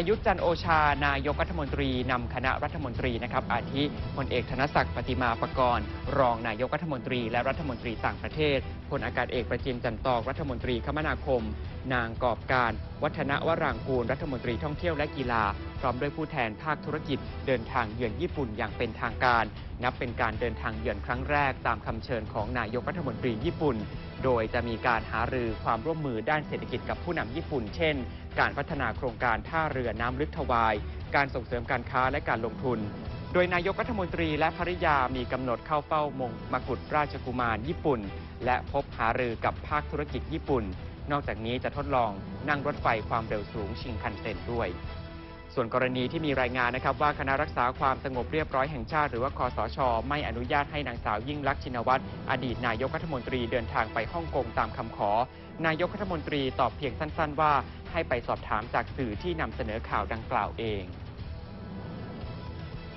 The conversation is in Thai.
ประยุทธ์จันโอชานายกรัฐมนตรีนำคณะรัฐมนตรีนะครับอาทิพลเอกธนศักดิ์ปฏิมาประกรณ์ รองนายกรัฐมนตรี และรัฐมนตรีต่างประเทศพลอากาศเอกประจิมจันตอกรัฐมนตรีคมนาคม นางกอบการ วัฒนวรางกูลรัฐมนตรีท่องเที่ยวและกีฬา พร้อมด้วยผู้แทนภาคธุรกิจเดินทางเยือนญี่ปุ่นอย่างเป็นทางการ นับเป็นการเดินทางเยือนครั้งแรกตามคำเชิญของนายกรัฐมนตรีญี่ปุ่นโดยจะมีการหารือความร่วมมือด้านเศรษฐกิจกับผู้นำญี่ปุ่น เช่น การพัฒนาโครงการท่าเรือน้ำลึกทวาย การส่งเสริมการค้าและการลงทุน โดยนายกรัฐมนตรีและภริยามีกำหนดเข้าเฝ้ามงมกุฎราชกุมารญี่ปุ่น และพบหารือกับภาคธุรกิจญี่ปุ่น นอกจากนี้จะทดลองนั่งรถไฟความเร็วสูงชิงคันเซ็นด้วย ส่วนกรณีที่มีรายงานนะครับว่าคณะรักษาความสงบเรียบร้อยแห่งชาติหรือว่าคอสช ไม่อนุญาตให้นางสาวยิ่งลักษณ์ชินวัตรอดีตนายกรัฐมนตรีเดินทางไปฮ่องกงตามคำขอ นายกรัฐมนตรีตอบเพียงสั้น ๆ ว่าให้ไปสอบถามจากสื่อที่นำเสนอข่าวดังกล่าวเอง